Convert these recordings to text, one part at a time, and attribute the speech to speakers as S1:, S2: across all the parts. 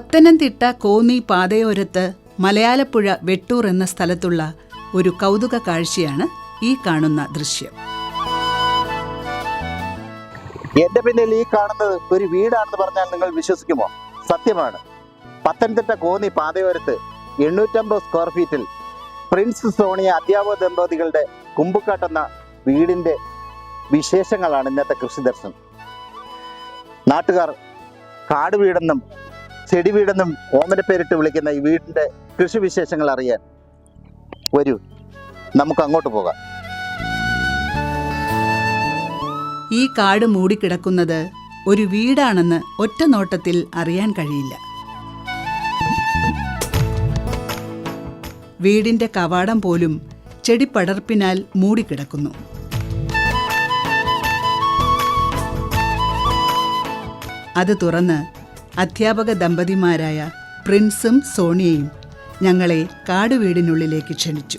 S1: പത്തനംതിട്ട കോന്നി പാതയോരത്ത് മലയാലപ്പുഴ വെട്ടൂർ എന്ന സ്ഥലത്തുള്ള ഒരു കൗതുക കാഴ്ചയാണ് ഈ കാണുന്ന ദൃശ്യം.
S2: എന്റെ പിന്നിൽ ഈ കാണുന്നത് ഒരു വീടാണെന്ന് പറഞ്ഞാൽ നിങ്ങൾ വിശ്വസിക്കുമോ? സത്യമാണ്. പത്തനംതിട്ട കോന്നി പാതയോരത്ത് എണ്ണൂറ്റമ്പത് സ്ക്വയർ ഫീറ്റിൽ പ്രിൻസ് സോണിയ അധ്യാപക ദമ്പതികളുടെ കുമ്പുക്കാട്ടെന്ന വീടിന്റെ വിശേഷങ്ങളാണ് ഇന്നത്തെ കൃഷി ദർശനം. നാട്ടുകാർ കാട് വീടെന്നും ചെടി വീടെന്നും ഓമന പേരിട്ട് വിളിക്കുന്ന ഈ വീടിന്റെ കൃഷി വിശേഷങ്ങൾ അറിയാൻ വരൂ. നമുക്ക് അങ്ങോട്ട് പോകാം.
S1: ഈ കാട് മൂടിക്കിടക്കുന്നത് ഒരു വീടാണെന്ന് ഒറ്റ നോട്ടത്തിൽ അറിയാൻ കഴിയില്ല. വീടിന്റെ കവാടം പോലും ചെടിപ്പടർപ്പിനാൽ മൂടിക്കിടക്കുന്നു. അത് തുറന്ന് അധ്യാപക ദമ്പതിമാരായ പ്രിൻസും സോണിയയും ഞങ്ങളെ കാടുവീടിനുള്ളിലേക്ക് ക്ഷണിച്ചു.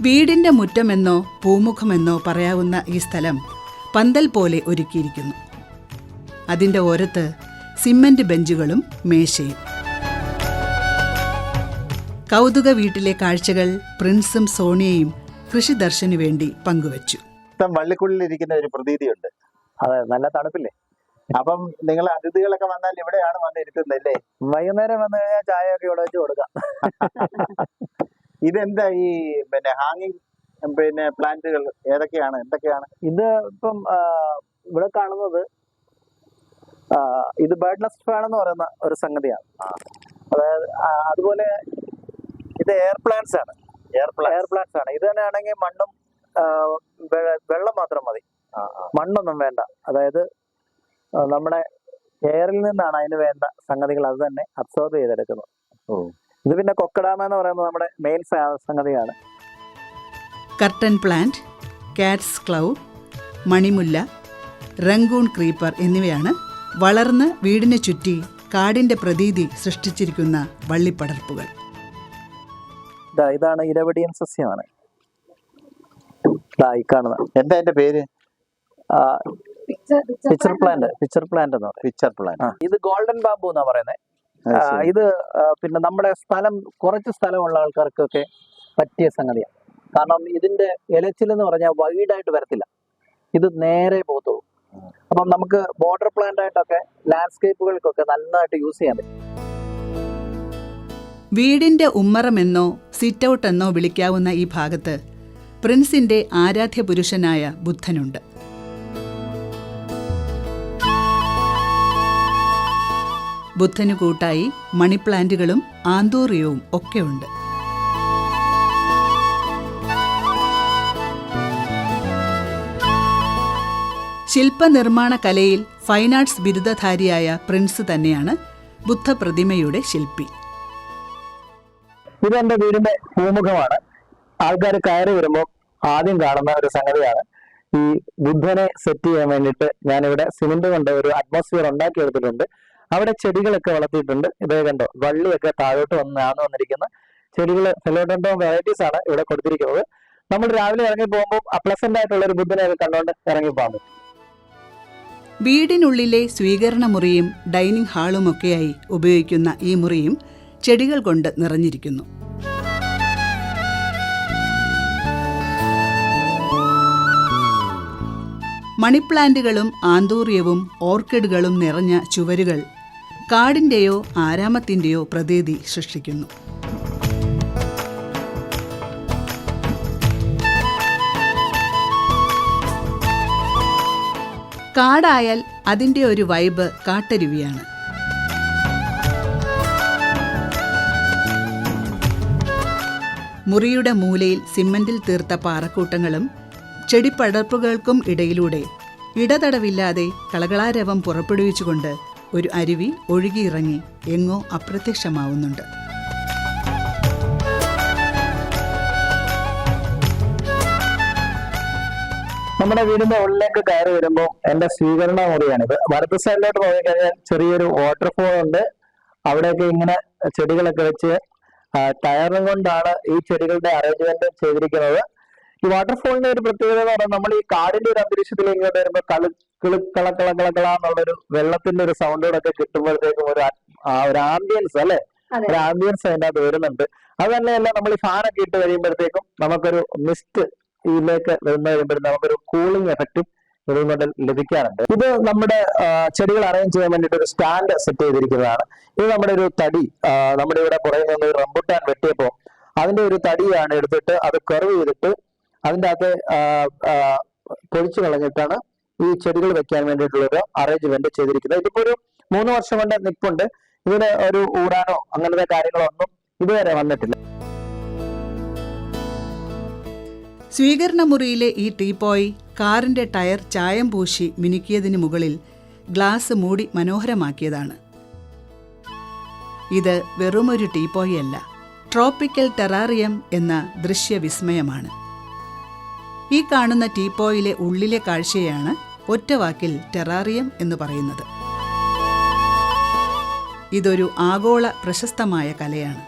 S1: വീടിന്റെ മുറ്റമെന്നോ പൂമുഖമെന്നോ പറയാവുന്ന ഈ സ്ഥലം പന്തൽ പോലെ ഒരുക്കിയിരിക്കുന്നു. അതിന്റെ ഓരത്ത് സിമന്റ് ബെഞ്ചുകളും മേശയും. കൗതുക വീട്ടിലെ കാഴ്ചകൾ പ്രിൻസും സോണിയയും കൃഷി ദർശനു വേണ്ടി പങ്കുവച്ചു.
S2: ഇപ്പം വള്ളിക്കുള്ളിലിരിക്കുന്ന ഒരു പ്രതീതിയുണ്ട്.
S3: അതെ നല്ല തണുപ്പില്ലേ?
S2: അപ്പം നിങ്ങൾ അതിഥികളൊക്കെ വന്നാൽ ഇവിടെയാണ് വന്ന് ഇരുത്തുന്നല്ലേ
S3: വൈകുന്നേരം വന്നു കഴിഞ്ഞാൽ ചായ ഒക്കെ ഇവിടെ വെച്ച് കൊടുക്കാം.
S2: ഇതെന്താ ഈ പിന്നെ ഹാങ്ങിങ് പിന്നെ പ്ലാന്റുകൾ ഏതൊക്കെയാണ്? എന്തൊക്കെയാണ്?
S3: ഇത് ഇപ്പം ഇവിടെ കാണുന്നത് ഇത് ബേർഡ് നെസ്റ്റ് ഫാൻ എന്ന് പറയുന്ന ഒരു സംഗതിയാണ്. അതായത് അതുപോലെ ഇത് എയർ പ്ലാന്റ്സ് ആണ്.
S2: എയർ
S3: എയർ പ്ലാന്റ്സ് ആണ്. ഇത് തന്നെ ആണെങ്കിൽ മണ്ണും വെള്ളം മാത്രം മതി. മണ്ണൊന്നും വേണ്ട. അതായത് നമ്മുടെ എയറിൽ നിന്നാണ് അതിന് വേണ്ട സംഗതികൾ അത് തന്നെ അബ്സോർബ് ചെയ്തെടുക്കുന്നത്. ഇത് പിന്നെ കൊക്കഡാമ എന്ന് പറയുന്നത് നമ്മുടെ മെയിൻ സംഗതിയാണ്.
S1: കർട്ടൻ പ്ലാന്റ് കാറ്റ്സ് ക്ലൗ മണിമുല്ല റങ്കൂൺ ക്രീപ്പർ എന്നിവയാണ് വളർന്ന് വീടിനെ ചുറ്റി കാടിന്റെ പ്രതീതി സൃഷ്ടിച്ചിരിക്കുന്ന വള്ളിപ്പടർപ്പുകൾ.
S3: ഇതാ ഇതാണ് ഇരവടിയൻ സസ്യമാണ്. ഈ കാണുന്ന
S2: എന്താ എന്റെ പേര്?
S3: പിക്ചർ പ്ലാന്റ് പിക്ചർ പ്ലാന്റ് എന്ന് പറയും.
S2: പിക്ചർ പ്ലാന്റ്
S3: ഇത് ഗോൾഡൻ ബാബു എന്നാ പറയുന്നത് ഇത് പിന്നെ നമ്മുടെ സ്ഥലം കുറച്ച് സ്ഥലമുള്ള ആൾക്കാർക്കൊക്കെ പറ്റിയ സംഗതിയാണ് കാരണം ഇതിന്റെ ഇലച്ചിൽ എന്ന് പറഞ്ഞാൽ വൈഡായിട്ട് വരത്തില്ല. ഇത് നേരെ പോകത്തുള്ളൂ. അപ്പം നമുക്ക് ബോർഡർ പ്ലാന്റ് ആയിട്ടൊക്കെ ലാൻഡ്സ്കേപ്പുകൾക്കൊക്കെ നന്നായിട്ട് യൂസ് ചെയ്യാൻ പറ്റും.
S1: വീടിന്റെ ഉമ്മറമെന്നോ സിറ്റ് ഔട്ട് എന്നോ വിളിക്കാവുന്ന ഈ ഭാഗത്ത് പ്രിൻസിന്റെ ആരാധ്യ പുരുഷനായ ബുദ്ധനുണ്ട്. ബുദ്ധനു കൂട്ടായി മണിപ്ലാന്റുകളും ആന്തൂറിയവും ഒക്കെയുണ്ട്. ശില്പനിർമ്മാണ കലയിൽ ഫൈൻ ആർട്സ് ബിരുദധാരിയായ പ്രിൻസ് തന്നെയാണ് ബുദ്ധപ്രതിമയുടെ ശില്പി.
S3: ഇത് എന്റെ വീടിന്റെ പൂമുഖമാണ്. ആൾക്കാർ കയറി വരുമ്പോൾ ആദ്യം കാണുന്ന ഒരു സംഗതിയാണ്. ഈ ബുദ്ധനെ സെറ്റ് ചെയ്യാൻ വേണ്ടിയിട്ട് ഞാനിവിടെ സിമെന്റ് കൊണ്ട് ഒരു അറ്റ്മോസ്ഫിയർ ഉണ്ടാക്കിയെടുത്തിട്ടുണ്ട്. അവിടെ ചെടികളൊക്കെ വളർത്തിയിട്ടുണ്ട്. ഇതേ കണ്ടോ? വള്ളിയൊക്കെ താഴോട്ട് വന്ന് ആന്ന് വന്നിരിക്കുന്ന. ചെടികൾ ഫെലോഡോണ്ടോ വെറൈറ്റീസ് ആണ് ഇവിടെ കൊടുത്തിരിക്കുന്നത്. നമ്മൾ രാവിലെ ഇറങ്ങി പോകുമ്പോൾ അപ്ലസന്റ് ആയിട്ടുള്ള ഒരു ബുദ്ധനെ കണ്ടുകൊണ്ട് ഇറങ്ങി പോകാൻ പറ്റും.
S1: വീടിനുള്ളിലെ സ്വീകരണ മുറിയും ഡൈനിങ് ഹാളുമൊക്കെയായി ഉപയോഗിക്കുന്ന ഈ മുറിയും ചെടികൾ കൊണ്ട് നിറഞ്ഞിരിക്കുന്നു. മണിപ്ലാന്റുകളും ആന്തൂര്യവും ഓർക്കിഡുകളും നിറഞ്ഞ ചുവരുകൾ കാടിന്റെയോ ആരാമത്തിന്റെയോ പ്രതീതി സൃഷ്ടിക്കുന്നു. കാടായാൽ അതിന്റെ ഒരു വൈബ് കാട്ടരുവിയാണ്. മുറിയുടെ മൂലയിൽ സിമന്റിൽ തീർത്ത പാറക്കൂട്ടങ്ങളും ചെടിപ്പടർപ്പുകൾക്കും ഇടയിലൂടെ ഇടതടവില്ലാതെ കളകളാരവം പുറപ്പെടുവിച്ചുകൊണ്ട് ഒരു അരുവി ഒഴുകിയിറങ്ങി എങ്ങോ അപ്രത്യക്ഷമാവുന്നുണ്ട്.
S3: നമ്മുടെ വീടിന്റെ ഉള്ളിലേക്ക് കയറി വരുമ്പോൾ എന്റെ സ്വീകരണ മുറിയാണിത്. വലത്ത് സൈഡിലോട്ട് പോയി കഴിഞ്ഞാൽ ചെറിയൊരു വാട്ടർഫോൾ ഉണ്ട്. അവിടെയൊക്കെ ഇങ്ങനെ ചെടികളൊക്കെ വെച്ച് ടയറും കൊണ്ടാണ് ഈ ചെടികളുടെ അറേഞ്ച്മെന്റ് ചെയ്തിരിക്കുന്നത്. ഈ വാട്ടർഫോളിന്റെ ഒരു പ്രത്യേകത എന്ന് പറഞ്ഞാൽ നമ്മൾ ഈ കാടിന്റെ ഒരു അന്തരീക്ഷത്തിൽ ഇങ്ങോട്ട് വരുമ്പോൾ കളി കിളി കള കള കള എന്നുള്ള എന്നുള്ളൊരു വെള്ളത്തിന്റെ ഒരു സൗണ്ടോടൊക്കെ കിട്ടുമ്പോഴത്തേക്കും ഒരു ഒരു ആംബിയൻസ് അല്ലെ? ഒരു ആംബിയൻസ് അതിന്റെ അത് വരുന്നുണ്ട്. അത് തന്നെയല്ല നമ്മൾ ഈ ഫാനൊക്കെ ഇട്ട് കഴിയുമ്പോഴത്തേക്കും നമുക്കൊരു മിസ്റ്റ് ഇതിലേക്ക് വരുന്ന കഴിയുമ്പോൾ നമുക്കൊരു കൂളിംഗ് എഫക്റ്റ് ഇതുകൊണ്ട് ലഭിക്കാറുണ്ട്. ഇത് നമ്മുടെ ചെടികൾ അറേഞ്ച് ചെയ്യാൻ വേണ്ടിയിട്ട് ഒരു സ്റ്റാൻഡ് സെറ്റ് ചെയ്തിരിക്കുന്നതാണ്. ഇത് നമ്മുടെ ഒരു തടി നമ്മുടെ ഇവിടെ പുറകെ നിന്ന് റംബുട്ടാൻ വെട്ടിയപ്പോൾ അതിന്റെ ഒരു തടിയാണ് എടുത്തിട്ട് അത് കർവ് ചെയ്തിട്ട് അതിന്റെ അകത്ത് പൊളിച്ചു കളഞ്ഞിട്ടാണ് ഈ ചെടികൾ വെക്കാൻ വേണ്ടിയിട്ടുള്ള ഒരു അറേഞ്ച്മെന്റ് ചെയ്തിരിക്കുന്നത്. ഇതിപ്പോ ഒരു മൂന്ന് വർഷം കൊണ്ട് നിപ്പുണ്ട്. ഇതിന് ഒരു ഊടാനോ അങ്ങനത്തെ കാര്യങ്ങളോ ഒന്നും ഇതുവരെ വന്നിട്ടില്ല.
S1: സ്വീകരണ മുറിയിലെ ഈ ടീപ്പോയ് കാറിന്റെ ടയർ ചായം പൂശി മിനുക്കിയതിന് മുകളിൽ ഗ്ലാസ് മൂടി മനോഹരമാക്കിയതാണ്. ഇത് വെറുമൊരു ടീപ്പോയ് അല്ല ട്രോപ്പിക്കൽ ടെറാറിയം എന്ന ദൃശ്യവിസ്മയമാണ്. ഈ കാണുന്ന ടീപ്പോയിലെ ഉള്ളിലെ കാഴ്ചയാണ് ഒറ്റവാക്കിൽ ടെറാറിയം എന്ന് പറയുന്നത്. ഇതൊരു ആഗോള പ്രശസ്തമായ കലയാണ്.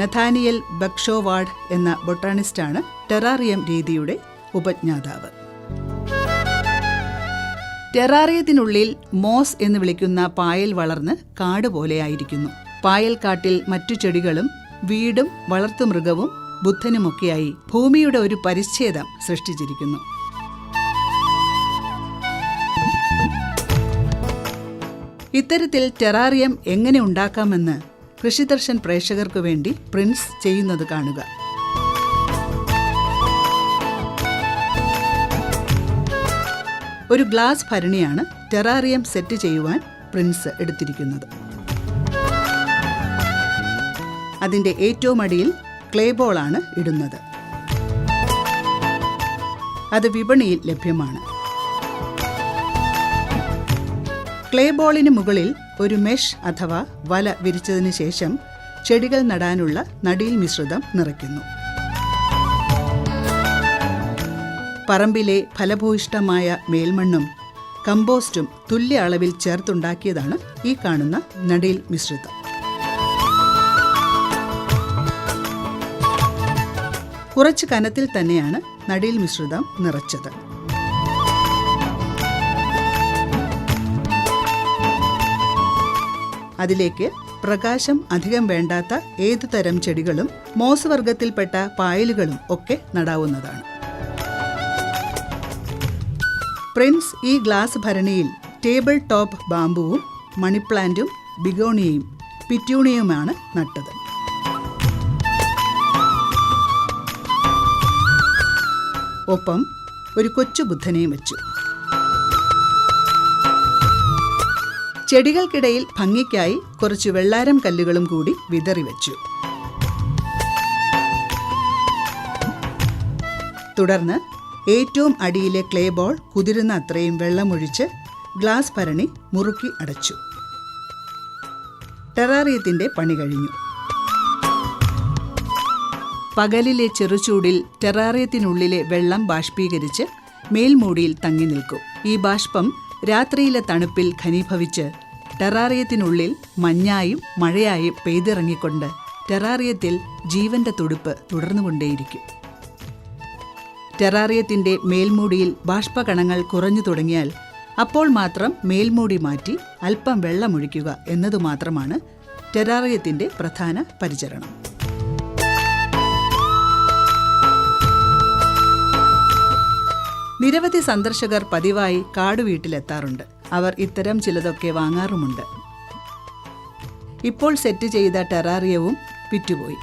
S1: നഥാനിയൽ ബക്ഷോവാഡ് എന്ന ബൊട്ടാണിസ്റ്റാണ് ടെറാറിയം രീതിയുടെ ഉപജ്ഞാതാവ്. ടെറാറിയത്തിനുള്ളിൽ മോസ് എന്ന് വിളിക്കുന്ന പായൽ വളർന്ന് കാട് പോലെയായിരിക്കുന്നു പായൽ കാട്ടിൽ മറ്റു ചെടികളും വീടും വളർത്തുമൃഗവും ബുദ്ധനുമൊക്കെയായി ഭൂമിയുടെ ഒരു പരിച്ഛേദം സൃഷ്ടിച്ചിരിക്കുന്നു. ഇത്തരത്തിൽ ടെറാറിയം എങ്ങനെ ഉണ്ടാക്കാമെന്ന് കൃഷിദർശൻ പ്രേക്ഷകർക്കു വേണ്ടി പ്രിൻസ് ചെയ്യുന്നത് കാണുക. ഒരു ഗ്ലാസ് ഭരണിയാണ് ടെറാറിയം സെറ്റ് ചെയ്യുവാൻ പ്രിൻസ് എടുത്തിരിക്കുന്നത്. അതിന്റെ ഏറ്റവും അടിയിൽ ക്ലേബോളാണ് ഇടുന്നത്. അത് വിപണിയിൽ ലഭ്യമാണ്. ക്ലേ ബോളിന് മുകളിൽ ഒരു മെഷ് അഥവാ വല വിരിച്ചതിന് ശേഷം ചെടികൾ നടാനുള്ള നടീൽ മിശ്രിതം നിറയ്ക്കുന്നു. പറമ്പിലെ ഫലഭൂയിഷ്ടമായ മേൽമണ്ണും കമ്പോസ്റ്റും തുല്യ അളവിൽ ചേർത്തുണ്ടാക്കിയതാണ് ഈ കാണുന്ന നടീൽ മിശ്രിതം. കുറച്ച് കനത്തിൽ തന്നെയാണ് നടീൽ മിശ്രിതം നിറച്ചത്. അതിലേക്ക് പ്രകാശം അധികം വേണ്ടാത്ത ഏതു തരം ചെടികളും മോസ് വർഗത്തിൽപ്പെട്ട പായലുകളും ഒക്കെ നടാവുന്നതാണ്. പ്രിൻസ് ഈ ഗ്ലാസ് ഭരണിയിൽ ടേബിൾ ടോപ്പ് ബാമ്പുവും മണിപ്ലാന്റും ബിഗോണിയയും പിറ്റൂണിയുമാണ് നട്ടത്. ഒപ്പം ഒരു കൊച്ചു ബുദ്ധനെയും വെച്ചു. ചെടികൾക്കിടയിൽ ഭംഗിക്കായി കുറച്ച് വെള്ളാരം കല്ലുകളും കൂടി വിതറി വെച്ചു. തുടർന്ന് ഏറ്റവും അടിയിലെ ക്ലേ ബോൾ കുതിരുന്ന അത്രയും വെള്ളമൊഴിച്ച് ഗ്ലാസ് ഭരണി മുറുക്കി അടച്ചു. ടെറാറിയത്തിന്റെ പണി കഴിഞ്ഞു. പകലിലെ ചെറുചൂടിൽ ടെറാറിയത്തിനുള്ളിലെ വെള്ളം ബാഷ്പീകരിച്ച് മേൽമൂടിയിൽ തങ്ങി നിൽക്കും. ഈ ബാഷ്പം രാത്രിയിലെ തണുപ്പിൽ ഖനീഭവിച്ച് ടെറാറിയത്തിനുള്ളിൽ മഞ്ഞായും മഴയായും പെയ്തിറങ്ങിക്കൊണ്ട് ടെറാറിയത്തിൽ ജീവന്റെ തുടുപ്പ് തുടർന്നുകൊണ്ടേയിരിക്കും. ടെറാറിയത്തിന്റെ മേൽമൂടിയിൽ ബാഷ്പകണങ്ങൾ കുറഞ്ഞു തുടങ്ങിയാൽ അപ്പോൾ മാത്രം മേൽമൂടി മാറ്റി അല്പം വെള്ളമൊഴിക്കുക എന്നതു മാത്രമാണ് പ്രധാന പരിചരണം. നിരവധി സന്ദർശകർ പതിവായി കാടുവീട്ടിലെത്താറുണ്ട്. അവർ ഇത്തരം ചിലതൊക്കെ വാങ്ങാറുമുണ്ട്. ഇപ്പോൾ സെറ്റ് ചെയ്ത ടെറാറിയവും വിറ്റുപോയി.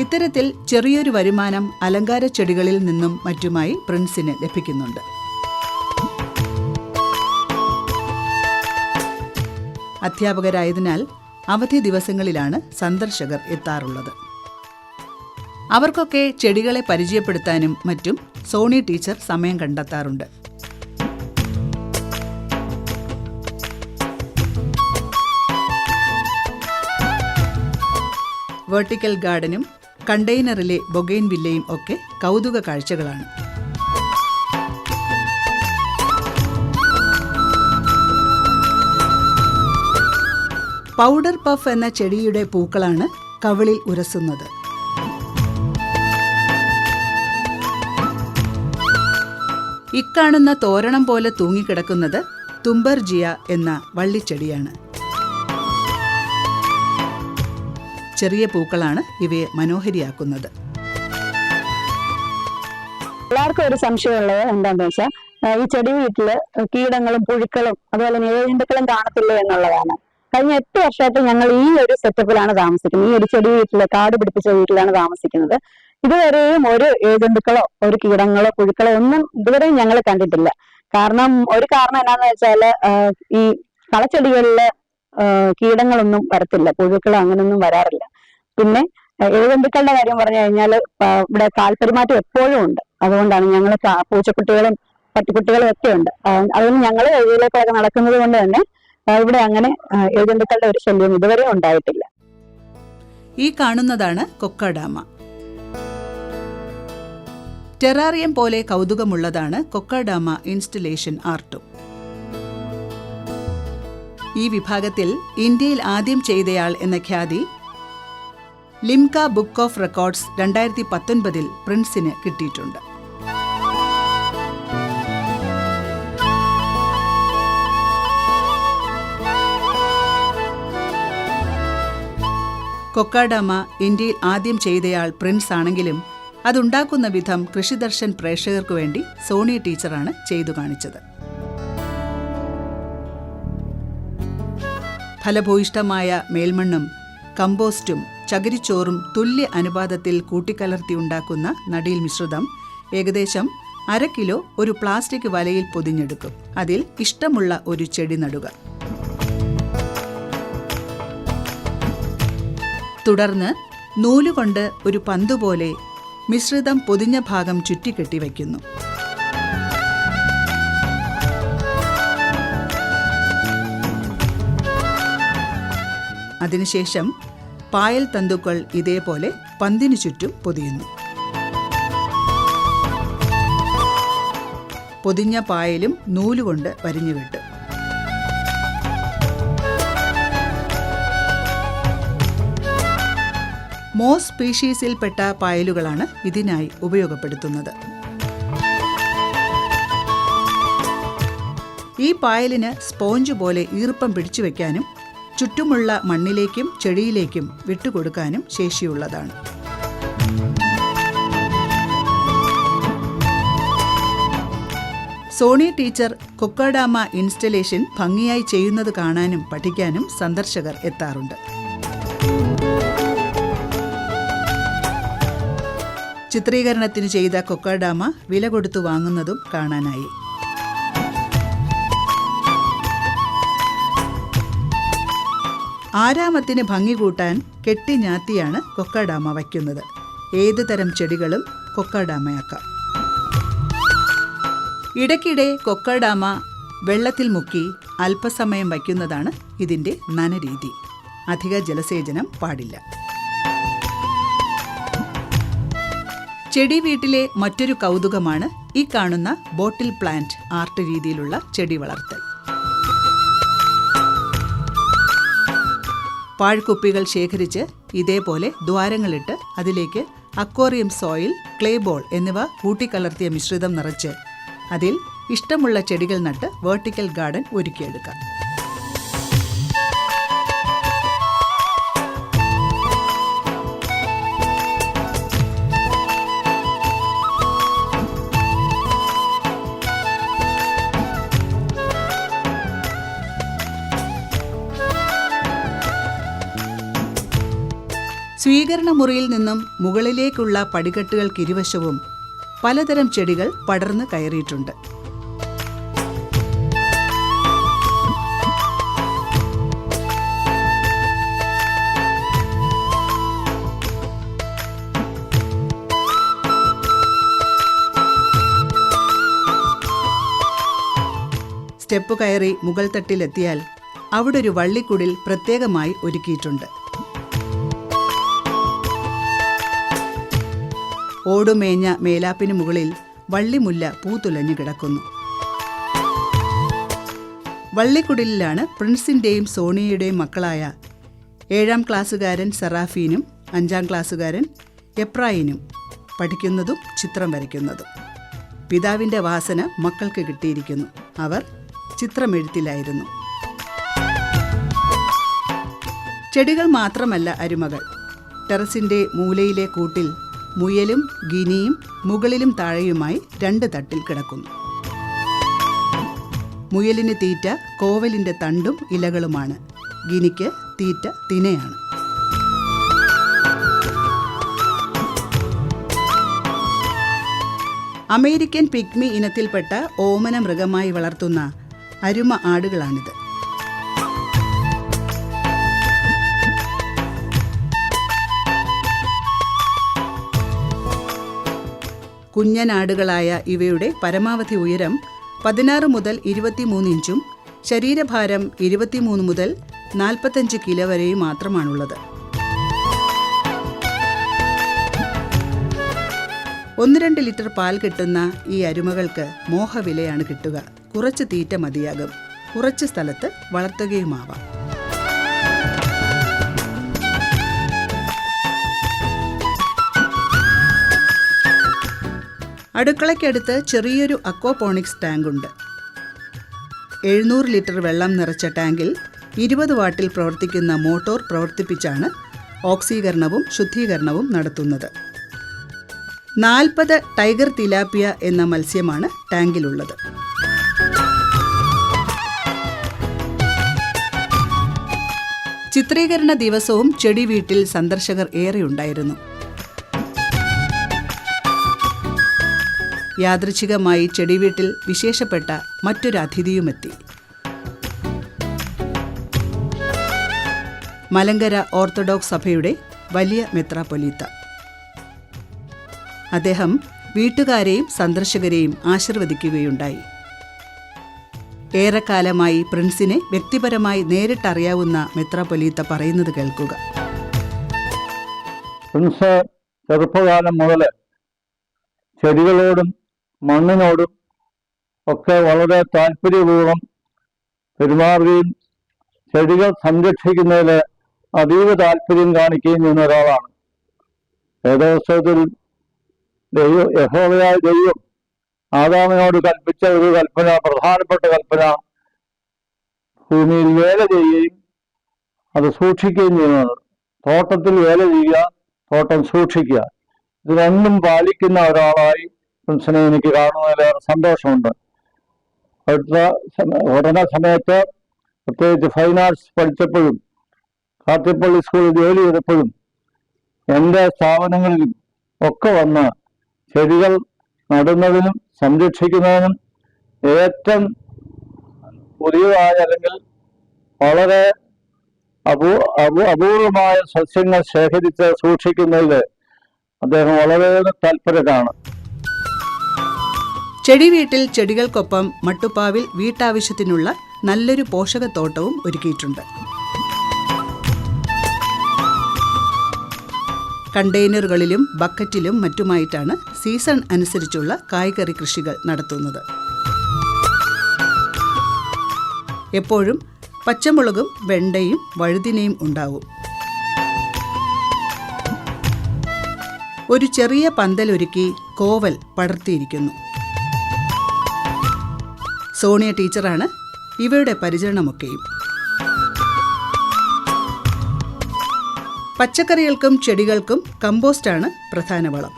S1: ഇത്തരത്തിൽ ചെറിയൊരു വരുമാനം അലങ്കാര ചെടികളിൽ നിന്നും മറ്റുമായി പ്രിൻസിന് ലഭിക്കുന്നുണ്ട്. അധ്യാപകരായതിനാൽ അവധി ദിവസങ്ങളിലാണ് സന്ദർശകർ എത്താറുള്ളത്. അവർക്കൊക്കെ ചെടികളെ പരിചയപ്പെടുത്താനും മറ്റും സോണി ടീച്ചർ സമയം കണ്ടെത്താറുണ്ട്. വെർട്ടിക്കൽ ഗാർഡനും കണ്ടെയ്നറിലെ ബൊഗൈൻ വില്ലയും ഒക്കെ കൗതുക കാഴ്ചകളാണ്. പൗഡർ പഫ് എന്ന ചെടിയുടെ പൂക്കളാണ് കവിളിൽ ഉരസുന്നത്. ഇക്കാണുന്ന തോരണം പോലെ തൂങ്ങിക്കിടക്കുന്നത് തുമ്പർജിയ എന്ന വള്ളിച്ചെടിയാണ്. ചെറിയ പൂക്കളാണ് ഇവയെ മനോഹരിയാക്കുന്നത്.
S4: എല്ലാവർക്കും ഒരു സംശയമുള്ളത് എന്താണെന്ന് വെച്ചാൽ ഈ ചെടി വീട്ടിൽ കീടങ്ങളും പുഴുക്കളും അതുപോലെ നിഴജന്തുക്കളും കാണത്തില്ല എന്നുള്ളതാണ്. കഴിഞ്ഞ എട്ട് വർഷമായിട്ട് ഞങ്ങൾ ഈ ഒരു സെറ്റപ്പിലാണ് താമസിക്കുന്നത്. ഈ ഒരു ചെടി വീട്ടിൽ കാട് പിടിപ്പിച്ച വീട്ടിലാണ് താമസിക്കുന്നത്. ഇതുവരെയും ഒരു ഏജന്തുക്കളോ ഒരു കീടങ്ങളോ പുഴുക്കളോ ഒന്നും ഇതുവരെയും ഞങ്ങൾ കണ്ടിട്ടില്ല. കാരണം ഒരു കാരണം എന്നാന്ന് വെച്ചാൽ ഈ കളച്ചെടികളിൽ കീടങ്ങളൊന്നും വരത്തില്ല. പുഴുക്കളോ അങ്ങനൊന്നും വരാറില്ല. പിന്നെ ഏഴുബന്ധുക്കളുടെ കാര്യം പറഞ്ഞു കഴിഞ്ഞാൽ ഇവിടെ കാൽപെരുമാറ്റം എപ്പോഴും ഉണ്ട്. അതുകൊണ്ടാണ് ഞങ്ങൾ പൂച്ചക്കുട്ടികളും പട്ടിക്കുട്ടികളും ഒക്കെ ഉണ്ട്. അതുകൊണ്ട് ഞങ്ങൾ എഴുതിയിലേക്കൊക്കെ നടക്കുന്നത് കൊണ്ട് തന്നെ ഇവിടെ അങ്ങനെ ആഹ് ഒരു ശല്യം ഇതുവരെ ഉണ്ടായിട്ടില്ല.
S1: ഈ കാണുന്നതാണ് കൊക്കഡാമ. ടെറാറിയം പോലെ കൗതുകമുള്ളതാണ് കൊക്കഡാമ ഇൻസ്റ്റലേഷൻ ആർട്ടും. ഈ വിഭാഗത്തിൽ ഇന്ത്യയിൽ ആദ്യം ചെയ്തയാൾ എന്ന ഖ്യാതി ലിംക ബുക്ക് ഓഫ് റെക്കോർഡ്സ് രണ്ടായിരത്തി പത്തൊൻപതിൽ പ്രിൻസിന് കിട്ടിയിട്ടുണ്ട്. കൊക്കാഡാമ ഇന്ത്യയിൽ ആദ്യം ചെയ്തയാൾ പ്രിൻസ് ആണെങ്കിലും അതുണ്ടാക്കുന്ന വിധം കൃഷിദർശൻ പ്രേക്ഷകർക്ക് വേണ്ടി സോണി ടീച്ചറാണ് ചെയ്തു കാണിച്ചത്. ഫലഭൂയിഷ്ടമായ മേൽമണ്ണും കമ്പോസ്റ്റും ചകിരിച്ചോറും തുല്യ അനുപാതത്തിൽ കൂട്ടിക്കലർത്തി ഉണ്ടാക്കുന്ന നടീൽ മിശ്രിതം ഏകദേശം അര കിലോ ഒരു പ്ലാസ്റ്റിക് വലയിൽ പൊതിഞ്ഞെടുക്കും. അതിൽ ഇഷ്ടമുള്ള ഒരു ചെടി നടുക. തുടർന്ന് നൂലുകൊണ്ട് ഒരു പന്തുപോലെ മിശ്രിതം പൊതിഞ്ഞ ഭാഗം ചുറ്റിക്കെട്ടി വയ്ക്കുന്നു. അതിനുശേഷം പായൽ തന്തുക്കൾ ഇതേപോലെ പന്തിനു ചുറ്റും പൊതിയുന്നു. പൊതിഞ്ഞ പായലും നൂലുകൊണ്ട് വരിഞ്ഞുവിട്ടു മോസ് സ്പീഷീസിൽപ്പെട്ട പായലുകളാണ് ഇതിനായി ഉപയോഗപ്പെടുത്തുന്നത്. ഈ പായലിന് സ്പോഞ്ച് പോലെ ഈർപ്പം പിടിച്ചു വയ്ക്കാനും ചുറ്റുമുള്ള മണ്ണിലേക്കും ചെടിയിലേക്കും വിട്ടുകൊടുക്കാനും ശേഷിയുള്ളതാണ്. സോണി ടീച്ചർ കൊക്കഡാമ ഇൻസ്റ്റലേഷൻ ഭംഗിയായി ചെയ്യുന്നത് കാണാനും പഠിക്കാനും സന്ദർശകർ എത്താറുണ്ട്. ചിത്രീകരണത്തിന് ചെയ്ത കൊക്കഡാമ വില കൊടുത്തു വാങ്ങുന്നതും കാണാനായി. ആരാമത്തിന് ഭംഗി കൂട്ടാൻ കെട്ടിഞ്ഞാത്തിയാണ് കൊക്കഡാമ വയ്ക്കുന്നത്. ഏതു തരം ചെടികളും കൊക്കഡാമയാക്കാം. ഇടയ്ക്കിടെ കൊക്കഡാമ വെള്ളത്തിൽ മുക്കി അല്പസമയം വയ്ക്കുന്നതാണ് ഇതിന്റെ നനരീതി. അധിക ജലസേചനം പാടില്ല. ചെടി വീട്ടിലെ മറ്റൊരു കൗതുകമാണ് ഈ കാണുന്ന ബോട്ടിൽ പ്ലാന്റ് ആർട്ട് രീതിയിലുള്ള ചെടി വളർത്തൽ. പാഴ്ക്കുപ്പികൾ ശേഖരിച്ച് ഇതേപോലെ ദ്വാരങ്ങളിട്ട് അതിലേക്ക് അക്വോറിയം സോയിൽ ക്ലേ ബോൾ എന്നിവ കൂട്ടിക്കലർത്തിയ മിശ്രിതം നിറച്ച് അതിൽ ഇഷ്ടമുള്ള ചെടികൾ നട്ട് വേർട്ടിക്കൽ ഗാർഡൻ ഒരുക്കിയെടുക്കാം. സ്വീകരണ മുറിയിൽ നിന്നും മുകളിലേക്കുള്ള പടികെട്ടുകൾക്കിരുവശവും പലതരം ചെടികൾ പടർന്ന് കയറിയിട്ടുണ്ട്. സ്റ്റെപ്പ് കയറി മുകൾ തട്ടിലെത്തിയാൽ അവിടെ ഒരു വള്ളിക്കുടിൽ പ്രത്യേകമായി ഒരുക്കിയിട്ടുണ്ട്. ഓടുമേഞ്ഞ മേലാപ്പിന് മുകളിൽ വള്ളിമുല്ല പൂത്തുലഞ്ഞു കിടക്കുന്നു. വള്ളിക്കുടിലാണ് പ്രിൻസിന്റെയും സോണിയയുടെയും മക്കളായ ഏഴാം ക്ലാസ്സുകാരൻ സെറാഫീനും അഞ്ചാം ക്ലാസ്സുകാരൻ എപ്രായിനും പഠിക്കുന്നതും ചിത്രം വരയ്ക്കുന്നതും. പിതാവിന്റെ വാസന മക്കൾക്ക് കിട്ടിയിരിക്കുന്നു. അവർ ചിത്രമെഴുത്തിലായിരുന്നു. ചെടികൾ മാത്രമല്ല അരുമകൾ. ടെറസിന്റെ മൂലയിലെ കൂട്ടിൽ മുയലും ഗിനിയും മുകളിലും താഴെയുമായി രണ്ട് തട്ടിൽ കിടക്കുന്നു. മുയലിന് തീറ്റ കോവലിന്റെ തണ്ടും ഇലകളുമാണ്. ഗിനിക്ക് തീറ്റ തിനയാണ്. അമേരിക്കൻ പിഗ്മി ഇനത്തിൽപ്പെട്ട ഓമന മൃഗമായി വളർത്തുന്ന അരുമ ആടുകളാണിത്. കുഞ്ഞനാടുകളായ ഇവയുടെ പരമാവധി ഉയരം പതിനാറ് മുതൽ ഇരുപത്തിമൂന്ന് ഇഞ്ചും ശരീരഭാരം ഇരുപത്തിമൂന്ന് മുതൽ നാൽപ്പത്തഞ്ച് കിലോ വരെയും മാത്രമാണുള്ളത്. ഒന്ന് രണ്ട് ലിറ്റർ പാൽ കിട്ടുന്ന ഈ അരുമകൾക്ക് മോഹവിലയാണ് കിട്ടുക. കുറച്ച് തീറ്റ മതിയാകും. കുറച്ച് സ്ഥലത്ത് വളർത്തുകയുമാവാം. അടുക്കളയ്ക്കടുത്ത് ചെറിയൊരു അക്വാപോണിക്സ് ടാങ്കുണ്ട്. എഴുന്നൂറ് ലിറ്റർ വെള്ളം നിറച്ച ടാങ്കിൽ ഇരുപത് വാട്ടിൽ പ്രവർത്തിക്കുന്ന മോട്ടോർ പ്രവർത്തിപ്പിച്ചാണ് ഓക്സീകരണവും ശുദ്ധീകരണവും നടത്തുന്നത്. നാൽപ്പത് ടൈഗർ തിലാപ്പിയ എന്ന മത്സ്യമാണ് ടാങ്കിലുള്ളത്. ചിത്രീകരണ ദിവസവും ചെടി വീട്ടിൽ സന്ദർശകർ ഏറെയുണ്ടായിരുന്നു. യാദൃച്ഛികമായി ചെടിവീട്ടിൽ വിശേഷപ്പെട്ട മറ്റൊരു അതിഥിയുമെത്തി. മലങ്കര ഓർത്തഡോക്സ് സഭയുടെ വലിയ മെത്രാപൊലീത്ത അദ്ദേഹം വീട്ടുകാരെയും സന്ദർശകരെയും ആശീർവദിക്കുകയുണ്ടായി. ഏറെക്കാലമായി പ്രിൻസിനെ വ്യക്തിപരമായി നേരിട്ടറിയാവുന്ന മെത്രാപൊലീത്ത പറയുന്നത് കേൾക്കുക.
S5: പ്രിൻസ് ചെറുപ്പകാലം മുതൽ ചെടികളോടും മണ്ണിനോടും ഒക്കെ വളരെ താല്പര്യപൂർവം പെരുമാറുകയും ചെടികൾ സംരക്ഷിക്കുന്നതിൽ അതീവ താല്പര്യം കാണിക്കുകയും ചെയ്യുന്ന ഒരാളാണ്. വേദോത്സവത്തിൽ ദൈവം യഹോവയായ ദൈവം ആദാമിനോട് കൽപ്പിച്ച ഒരു കൽപ്പന പ്രധാനപ്പെട്ട കൽപ്പന ഭൂമിയിൽ വേല ചെയ്യുകയും അത് സൂക്ഷിക്കുകയും ചെയ്യുന്നത് തോട്ടത്തിൽ വേല ചെയ്യുക തോട്ടം സൂക്ഷിക്കുക. ഇത് രണ്ടും പാലിക്കുന്ന ഒരാളായി പ്രിൻസിനെ എനിക്ക് കാണുന്നതിലേറെ സന്തോഷമുണ്ട്. അടുത്ത പഠന സമയത്ത് പ്രത്യേകിച്ച് ഫൈൻ ആർട്സ് പഠിച്ചപ്പോഴും കാത്തിപ്പള്ളി സ്കൂളിൽ ജോലി ചെയ്തപ്പോഴും എന്റെ സ്ഥാപനങ്ങളിലും ഒക്കെ വന്ന് ചെടികൾ നടുന്നതിനും സംരക്ഷിക്കുന്നതിനും ഏറ്റവും പുതിയതായ അല്ലെങ്കിൽ വളരെ അപൂ അപൂ അപൂർവമായ സസ്യങ്ങൾ ശേഖരിച്ച് സൂക്ഷിക്കുന്നതിൽ അദ്ദേഹം വളരെയേറെ താല്പര്യമാണ്
S1: ചെടി വീട്ടിൽ ചെടികൾക്കൊപ്പം മട്ടുപ്പാവിൽ വീട്ടാവശ്യത്തിനുള്ള നല്ലൊരു പോഷകത്തോട്ടവും ഒരുക്കിയിട്ടുണ്ട്. കണ്ടെയ്നറുകളിലും ബക്കറ്റിലും മറ്റുമായിട്ടാണ് സീസൺ അനുസരിച്ചുള്ള കായ്കറി കൃഷികൾ നടത്തുന്നത്. എപ്പോഴും പച്ചമുളകും വെണ്ടയും വഴുതിനയും ഉണ്ടാവും. ഒരു ചെറിയ പന്തലൊരുക്കി കോവൽ പടർത്തിയിരിക്കുന്നു. സോണിയ ടീച്ചറാണ്. ഇവയുടെ പരിചരണമൊക്കെയും. പച്ചക്കറികൾക്കും ചെടികൾക്കും കമ്പോസ്റ്റാണ് പ്രധാന വളം.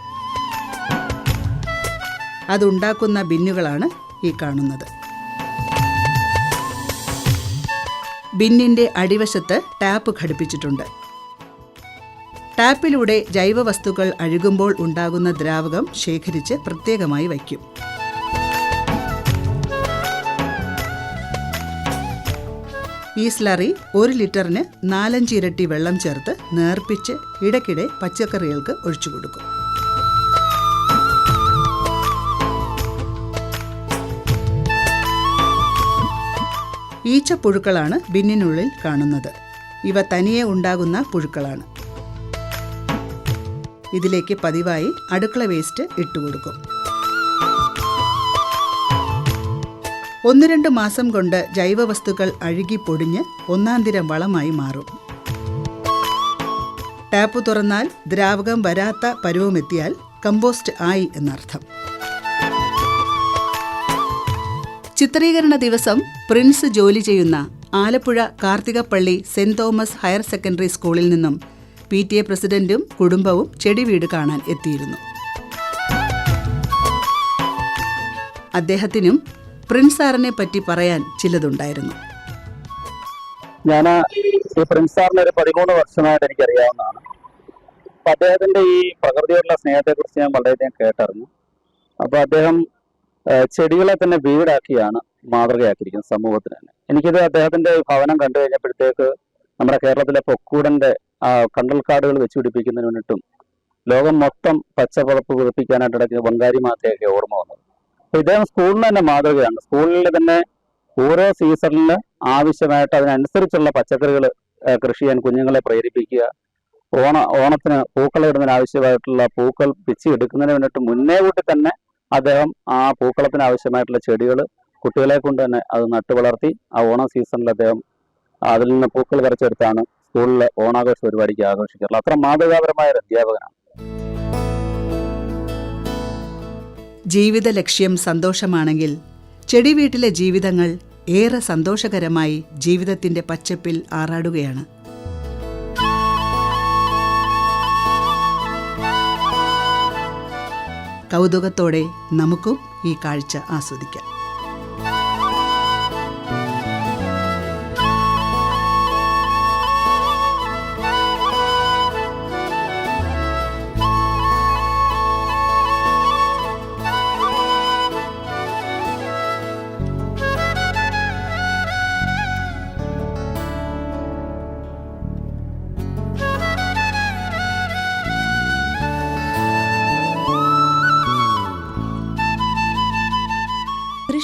S1: അതുണ്ടാക്കുന്ന ബിന്നുകളാണ് ഈ കാണുന്നത്. ബിന്നിന്റെ അടിവശത്ത് ടാപ്പ് ഘടിപ്പിച്ചിട്ടുണ്ട്. ടാപ്പിലൂടെ ജൈവവസ്തുക്കൾ അഴുകുമ്പോൾ ഉണ്ടാകുന്ന ദ്രാവകം ശേഖരിച്ച് പ്രത്യേകമായി വയ്ക്കും. ഈ സ്ലറി ഒരു ലിറ്ററിന് നാലഞ്ച് ഇരട്ടി വെള്ളം ചേർത്ത് നേർപ്പിച്ച് ഇടയ്ക്കിടെ പച്ചക്കറികൾക്ക് ഒഴിച്ചു കൊടുക്കും. ഈച്ചപ്പുഴുക്കളാണ് ബിന്നിനുള്ളിൽ കാണുന്നത്. ഇവ തനിയെ ഉണ്ടാകുന്ന പുഴുക്കളാണ്. ഇതിലേക്ക് പതിവായി അടുക്കള വേസ്റ്റ് ഇട്ടുകൊടുക്കും ഒന്ന് രണ്ട് മാസം കൊണ്ട് ജൈവവസ്തുക്കൾ അഴുകി പൊടിഞ്ഞ് ഒന്നാന്തരം വളമായി മാറും. ടാപ്പ് തുറന്നാൽ ദ്രാവകം വരാത്ത പരുവമെത്തിയാൽ കമ്പോസ്റ്റ് ആയി എന്നർത്ഥം. ചിത്രീകരണ ദിവസം പ്രിൻസ് ജോലി ചെയ്യുന്ന Alappuzha Karthikappally saint Thomas higher secondary സ്കൂളിൽ നിന്നും പി ടി എ പ്രസിഡന്റും കുടുംബവും ചെടി വീട് കാണാൻ എത്തിയിരുന്നു. അദ്ദേഹത്തിനും പ്രിൻസ് സാറിനെ പറ്റി പറയാൻ ചിലതുണ്ടായിരുന്നു.
S3: ഞാൻ ഈ പ്രിൻസ് സാറിനെ ഒരു പതിമൂന്ന് വർഷമായിട്ട് എനിക്ക് അറിയാവുന്നതാണ് അപ്പൊ അദ്ദേഹത്തിന്റെ ഈ പ്രകൃതിയോടുള്ള സ്നേഹത്തെ കുറിച്ച് ഞാൻ വളരെയധികം കേട്ടറിഞ്ഞു. അപ്പൊ അദ്ദേഹം ചെടികളെ തന്നെ വീടാക്കിയാണ് മാതൃകയാക്കിയിരിക്കുന്നത് സമൂഹത്തിന് തന്നെ. എനിക്കിത് അദ്ദേഹത്തിന്റെ ഭവനം കണ്ടു കഴിഞ്ഞപ്പോഴത്തേക്ക് നമ്മുടെ കേരളത്തിലെ പൊക്കൂടന്റെ ആ കണ്ടൽക്കാടുകൾ വെച്ച് പിടിപ്പിക്കുന്നതിന് വേണ്ടിയിട്ടും ലോകം മൊത്തം പച്ചപ്പുറപ്പ് പുതുപ്പിക്കാനായിട്ട് ഇടയ്ക്ക് ബംഗാരി മാത്തയൊക്കെ ഓർമ്മ വന്നത്. ഇദ്ദേഹം സ്കൂളിന് തന്നെ മാതൃകയാണ്. സ്കൂളിൽ തന്നെ ഓരോ സീസണിൽ ആവശ്യമായിട്ട് അതിനനുസരിച്ചുള്ള പച്ചക്കറികൾ കൃഷി ചെയ്യാൻ കുഞ്ഞുങ്ങളെ പ്രേരിപ്പിക്കുക. ഓണ ഓണത്തിന് പൂക്കളിടുന്നതിന് ആവശ്യമായിട്ടുള്ള പൂക്കൾ പിച്ചി എടുക്കുന്നതിന് വേണ്ടിയിട്ട് മുന്നേ കൂട്ടി തന്നെ അദ്ദേഹം ആ പൂക്കളത്തിന് ആവശ്യമായിട്ടുള്ള ചെടികൾ കുട്ടികളെ കൊണ്ട് തന്നെ അത് നട്ടു വളർത്തി ആ ഓണ സീസണിൽ അദ്ദേഹം അതിൽ നിന്ന് പൂക്കൾ പറിച്ചെടുത്താണ് സ്കൂളിലെ ഓണാഘോഷ പരിപാടിക്ക് ആഘോഷിക്കാറുള്ളത് അത്ര മാതൃകാപരമായ ഒരു അധ്യാപകനാണ്.
S1: ജീവിത ലക്ഷ്യം സന്തോഷമാണെങ്കിൽ ചെടി വീട്ടിലെ ജീവിതങ്ങൾ ഏറെ സന്തോഷകരമായി ജീവിതത്തിന്റെ പച്ചപ്പിൽ ആറാടുകയാണ്. കൗതുകത്തോടെ നമുക്കും ഈ കാഴ്ച ആസ്വദിക്കാം.